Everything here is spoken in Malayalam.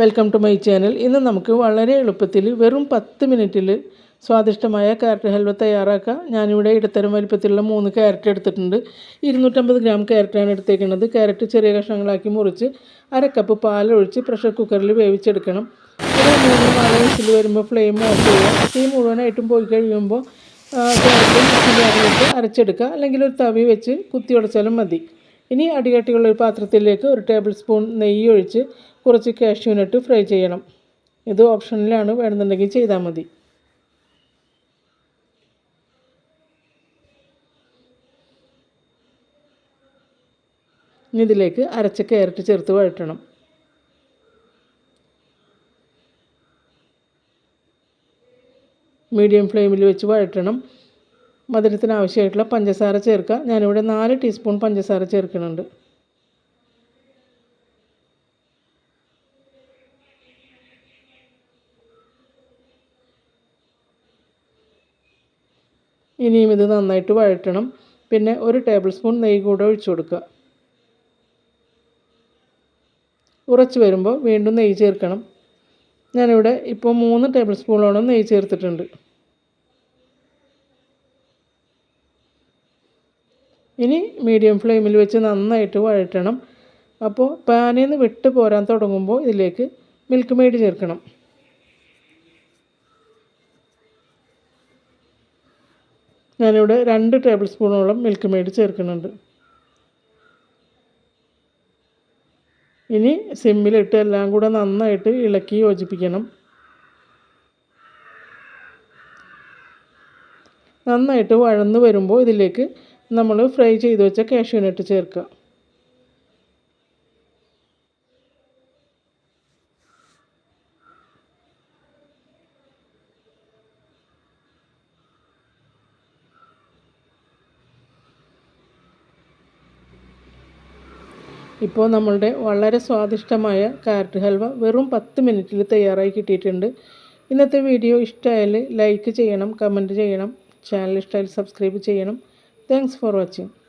വെൽക്കം ടു മൈ ചാനൽ ഇന്ന് നമുക്ക് വളരെ എളുപ്പത്തിൽ വെറും പത്ത് മിനിറ്റിൽ സ്വാദിഷ്ടമായ ക്യാരറ്റ് ഹൽവ തയ്യാറാക്കാം. ഞാനിവിടെ ഇടത്തരം വലിപ്പത്തിലുള്ള മൂന്ന് ക്യാരറ്റ് എടുത്തിട്ടുണ്ട്. ഇരുന്നൂറ്റമ്പത് ഗ്രാം ക്യാരറ്റാണ് എടുത്തേക്കുന്നത്. ക്യാരറ്റ് ചെറിയ കഷ്ണങ്ങളാക്കി മുറിച്ച് അര കപ്പ് പാലൊഴിച്ച് പ്രഷർ കുക്കറിൽ വേവിച്ചെടുക്കണം. ഒരു മൂന്ന് നാല് വിസിൽ വരുമ്പോൾ ഫ്ലെയിം ഓഫ് ചെയ്യുക. തീ മുഴുവനായിട്ടും പോയി കഴിയുമ്പോൾ ക്യാരറ്റ് അരച്ചെടുക്കുക. അല്ലെങ്കിൽ ഒരു തവി വെച്ച് കുത്തി ഉടച്ചാലും മതി. ഇനി അടികട്ടിയുള്ള ഒരു പാത്രത്തിലേക്ക് ഒരു ടേബിൾ സ്പൂൺ നെയ്യ് ഒഴിച്ച് കുറച്ച് കാഷ്യൂനട്ട് ഫ്രൈ ചെയ്യണം. ഇത് ഓപ്ഷനിലാണ് വേണമെന്നുണ്ടെങ്കിൽ ചെയ്താൽ മതി. ഇനി ഇതിലേക്ക് അരച്ച ക്യാരറ്റ് ചേർത്ത് വഴറ്റണം. മീഡിയം ഫ്ലെയിമിൽ വെച്ച് വഴറ്റണം. മധുരത്തിന് ആവശ്യമായിട്ടുള്ള പഞ്ചസാര ചേർക്കുക. ഞാനിവിടെ നാല് ടീസ്പൂൺ പഞ്ചസാര ചേർക്കുന്നുണ്ട്. ഇനിയും ഇത് നന്നായിട്ട് വഴറ്റണം. പിന്നെ ഒരു ടേബിൾ സ്പൂൺ നെയ്യ് കൂടെ ഒഴിച്ചു കൊടുക്കുക. ഉറച്ച് വരുമ്പോൾ വീണ്ടും നെയ്യ് ചേർക്കണം. ഞാനിവിടെ ഇപ്പോൾ മൂന്ന് ടേബിൾ സ്പൂണോളം നെയ്യ് ചേർത്തിട്ടുണ്ട്. ഇനി മീഡിയം ഫ്ലെയിമിൽ വെച്ച് നന്നായിട്ട് വഴറ്റണം. അപ്പോൾ പാനിൽ നിന്ന് വിട്ട് പോരാൻ തുടങ്ങുമ്പോൾ ഇതിലേക്ക് മിൽക്ക് മെയ്ഡ് ചേർക്കണം. ഞാനിവിടെ രണ്ട് ടേബിൾ സ്പൂണോളം മിൽക്ക് മെയ്ഡ് ചേർക്കുന്നുണ്ട്. ഇനി സിമ്മിലിട്ട് എല്ലാം കൂടെ നന്നായിട്ട് ഇളക്കി യോജിപ്പിക്കണം. നന്നായിട്ട് വഴന്ന് വരുമ്പോൾ ഇതിലേക്ക് നമ്മൾ ഫ്രൈ ചെയ്ത് വെച്ച കാഷ്യൂനട്ട് ചേർക്കുക. ഇപ്പോൾ നമ്മളുടെ വളരെ സ്വാദിഷ്ടമായ കാരറ്റ് ഹൽവ വെറും പത്ത് മിനിറ്റിൽ തയ്യാറായി കിട്ടിയിട്ടുണ്ട്. ഇന്നത്തെ വീഡിയോ ഇഷ്ടമായാൽ ലൈക്ക് ചെയ്യണം കമന്റ് ചെയ്യണം ചാനൽ ഇഷ്ടമായാൽ സബ്സ്ക്രൈബ് ചെയ്യണം. Thanks for watching.